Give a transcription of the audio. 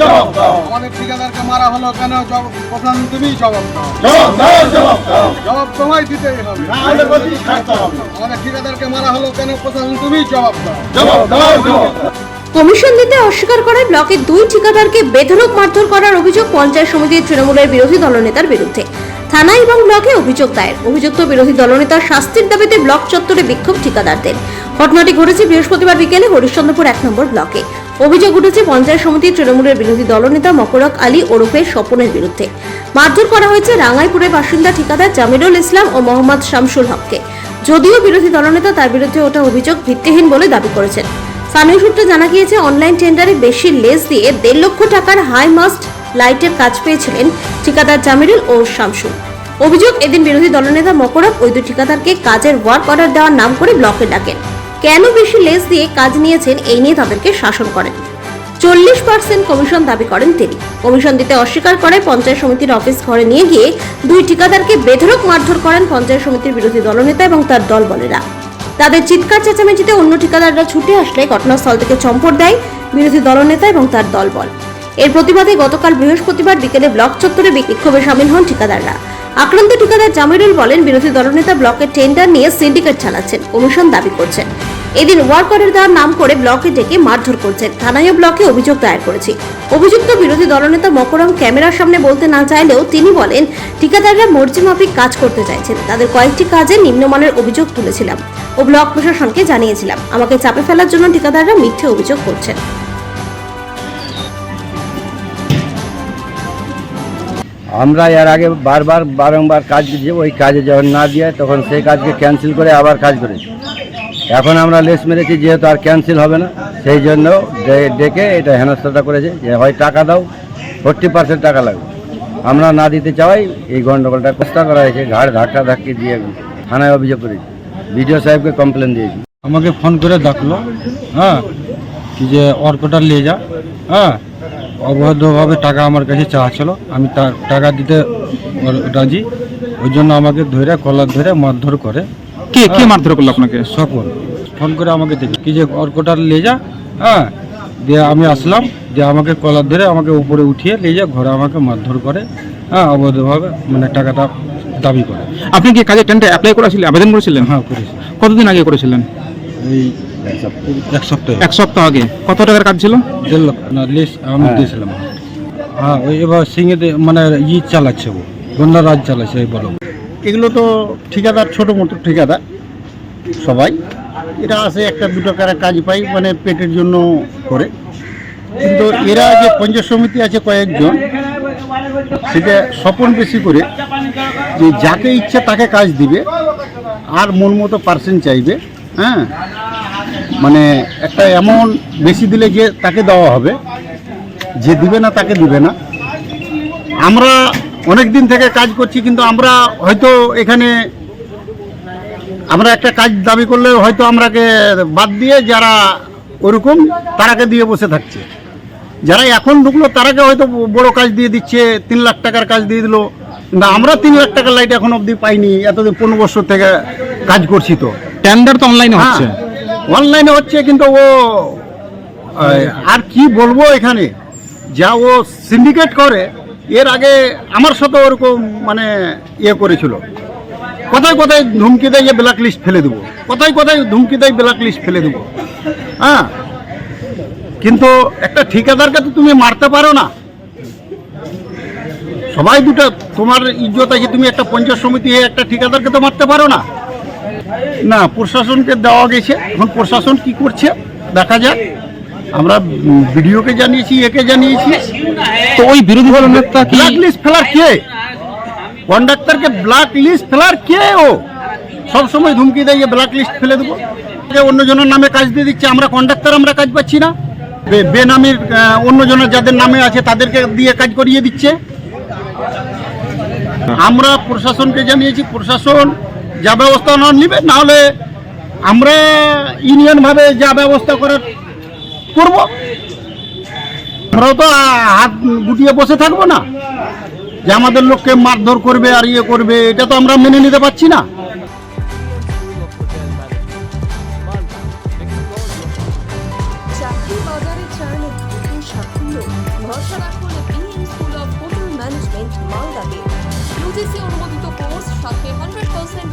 জবাব দাও। আমাদের ঠিকাদারকে মারা হলো কেন? প্রধান তুমি জবাব জবাব দাও জবাব দাও। জবাব তোমায় দিতেই হবে। না হলে বলছি ছাড়তে হবে। আমাদের ঠিকাদারকে মারা হলো কেন? প্রধান তুমি জবাব দাও। জবাব দাও জবাব দাও। কমিশন দিতে অস্বীকার করায় ব্লকের দুই ঠিকাদারকে বেধড়ক মারধর করার অভিযোগ পঞ্চায়েত সমিতির তৃণমূলের বিরোধী দলনেতার বিরুদ্ধে। থানা এবং ব্লকে অভিযোগ দায়ের। অভিযুক্ত বিরোধী দলনেতার শাস্তির দাবিতে ব্লক চত্বরে বিক্ষোভ ঠিকাদারদের। ঘটনাটি ঘটেছে বৃহস্পতিবার বিকেলে হরিশ্চন্দ্রপুর এক নম্বর ব্লকে। অভিযোগ উঠেছে, পঞ্চায়েত সমিতির তৃণমূলের বিরোধী দলনেতা মকরক আলী ওরফে স্বপনের বিরুদ্ধে। মারধর করা হয়েছে রাঙ্গাইপুরের বাসিন্দা ঠিকাদার জামিরুল ইসলাম ও মোহাম্মদ শামসুল হককে। যদিও বিরোধী দলনেতা তার বিরুদ্ধে ওঠা অভিযোগ ভিত্তিহীন বলে দাবি করেছেন। স্থানীয় সূত্রে জানা গিয়েছে, অনলাইন টেন্ডারে বেশি লেস দিয়ে দেড় লক্ষ টাকার হাই মাস্ট লাইটের কাজ পেয়েছিলেন ঠিকাদার জামিরুল ও শামসুল। অভিযোগ, এদিন বিরোধী দলনেতা মকরব ওই দুই ঠিকাদারকে কাজের ওয়ার্ক অর্ডার দেওয়ার নাম করে ব্লকে ডাকেন। কেন বেশি লেস দিয়ে কাজ নিয়েছেন এই নিয়ে তাদেরকে শাসন করেন। চল্লিশ পার্সেন্ট কমিশন দাবি করেন তিনি। কমিশন দিতে অস্বীকার করে পঞ্চায়েত সমিতির অফিস ঘরে নিয়ে গিয়ে দুই ঠিকাদারকে বেধরক মারধর করেন পঞ্চায়েত সমিতির বিরোধী দলনেতা এবং তার দলবলেরা। তাদের চিৎকার চেঁচামেচিতে অন্য ঠিকাদাররা ছুটে আসলে ঘটনাস্থল থেকে চম্পট দেয় বিরোধী দলনেতা এবং তার দলবল। এর প্রতিবাদে গতকাল বৃহস্পতিবার বিকেলে ব্লক চত্বরে বিক্ষোভে সামিল হন ঠিকাদাররা। আক্রান্ত ঠিকাদার জামিরুল বলেন, বিরোধী দলনেতা ব্লকের টেন্ডার নিয়ে সিন্ডিকেট চালাচ্ছেন কমিশন দাবি করছেন। এদিন ওয়ার্ক অর্ডার দেওয়ার নাম করে ব্লকে ডেকে মারধর করছেন। থানায় ব্লকে অভিযোগ দায়ের করেছি। অভিযুক্ত বিরোধী দলনেতা মকরম ক্যামেরার সামনে বলতে না চাইলেও তিনি বলেন, ঠিকাদাররা মর্জি মাফিক কাজ করতে চাইছেন। তাদের কয়েকটি কাজে নিম্নমানের অভিযোগ তুলেছিলাম। ও ব্লক প্রশাসনকে জানিয়েছিলাম, আমাকে চাপে ফেলার জন্য ঠিকাদাররা মিথ্যে অভিযোগ করছেন। আমরা এর আগে বারবার বারংবার কাজ দিয়েছি ওই কাজে যখন না দিয়ে তখন সেই কাজকে ক্যান্সেল করে আবার কাজ করেছি। এখন আমরা লেস মেরেছি, যেহেতু আর ক্যান্সেল হবে না, সেই জন্য ডেকে এটা হেনস্থাটা করেছে যে হয় টাকা দাও, ফোরটি পার্সেন্ট টাকা লাগবে। আমরা না দিতে চাওয়াই এই গণ্ডগোলটা চেষ্টা করা হয়েছে, ঘাড় ধাক্কা ধাক্কি দিয়ে থানায় অভিযোগ করেছি। বিডিও সাহেবকে কমপ্লেন দিয়েছি। আমাকে ফোন করে ডাকলো হ্যাঁ যে অর্কটা নিয়ে যা হ্যাঁ অবৈধভাবে টাকা আমার কাছে চাওয়া ছিল। আমি টাকা দিতে রাজি। ওই জন্য আমাকে ধরে কলার ধরে মারধর করে। কে কে মারধর করল আপনাকে? সকল ফোন করে আমাকে দেখি কি যে অর্কটার নিয়ে যা হ্যাঁ দিয়ে আমি আসলাম। দিয়ে আমাকে কলার ধরে আমাকে উপরে উঠিয়ে নিয়ে যা ঘরে আমাকে মারধর করে। হ্যাঁ অবৈধভাবে মানে টাকাটা দাবি করে। আপনি কি কাজের টেন্ডার অ্যাপ্লাই করেছিলেন আবেদন করেছিলেন? হ্যাঁ করেছি। কতদিন আগে করেছিলেন? এই এক সপ্তাহে। এক সপ্তাহ। আগে। কত টাকার কাজ ছিল? দেড় লক্ষ। না লিস্ট আমি দিয়েছিলাম। হ্যাঁ ওই এবার সিঙ্গে মানে ই চালাচ্ছে ও। গন্ডা রাজ চালাচ্ছে এই বলো। এগুলো তো ঠিকাদার ছোট মোটো ঠিকাদার সবাই। এরা আসে একটা দু টাকার কাজ পাই মানে পেটের জন্য করে। কিন্তু এরা যে পঞ্চায়েত সমিতি আছে কয়েকজন সেটা স্বপন বেশি করে যে যাকে ইচ্ছে তাকে কাজ দিবে আর মন মতো পার্সেন্ট চাইবে হ্যাঁ? মানে একটা এমন বেশি দিলে যে তাকে দেওয়া হবে। যে দিবে না তাকে দিবে না। আমরা অনেক দিন থেকে কাজ করছি কিন্তু আমরা হয়তো এখানে আমরা একটা কাজ দাবি করলে হয়তো আমরাকে বাদ দিয়ে যারা ওরকম তারাকে দিয়ে বসে থাকছে। যারা এখন ঢুকলো তারাকে হয়তো বড় কাজ দিয়ে দিচ্ছে তিন লাখ টাকার কাজ দিয়ে দিল। না আমরা তিন লাখ টাকার লাইট এখন অবধি পাইনি এতদিন পনেরো বছর থেকে কাজ করছি তো। টেন্ডার তো অনলাইনে হচ্ছে। অনলাইনে হচ্ছে কিন্তু ও আর কি বলব এখানে? যা ও সিন্ডিকেট করে এর আগে আমার সাথে ওরকম মানে ইয়ে করেছিল। কোথায় কোথায় ধুমকি দেয় যে ব্ল্যাক লিস্ট ফেলে দেবো। কোথায় কোথায় ধুমকি দেয় ব্ল্যাক লিস্ট ফেলে দেবো। হ্যাঁ? কিন্তু একটা ঠিকাদারকে তো তুমি মারতে পারো না। সবাই দুটো তোমার ইজ্জত আছে তুমি একটা পঞ্চায়েত সমিতি হয়ে একটা ঠিকাদারকে তো মারতে পারো না। না প্রশাসনকে দেওয়া গেছে। এখন প্রশাসন কি করছে? দেখা যাক। আমরা ভিডিওকে জানিয়েছি একে জানিয়েছি। তো ওই বিরোধী দল নেতা কি? ব্ল্যাক লিস্ট ফেলার কে? কন্ডাক্টরকে ব্ল্যাক লিস্ট ফেলার কে ও? সব সময় ধুমকি দেয় ব্ল্যাক লিস্ট ফেলে দেবো। অন্যজনের নামে কাজ দিয়ে দিচ্ছে আমরা কন্ডাক্টর আমরা কাজ পাচ্ছি না। বেনামির অন্যজনের যাদের নামে আছে তাদেরকে দিয়ে কাজ করিয়ে দিচ্ছে। আমরা প্রশাসনকে জানিয়েছি প্রশাসন যা ব্যবস্থা না নিবে, নাহলে আমরা ইউনিয়ন ভাবে যা ব্যবস্থা করার করব। আমরাও তো হাত গুটিয়ে বসে থাকব না। যে আমাদের লোককে মারধর করবে আর ইয়ে করবে, এটা তো আমরা মেনে নিতে পারছি না। অনুমোদিত কোর্স সাথে হান্ড্রেড পার্সেন্ট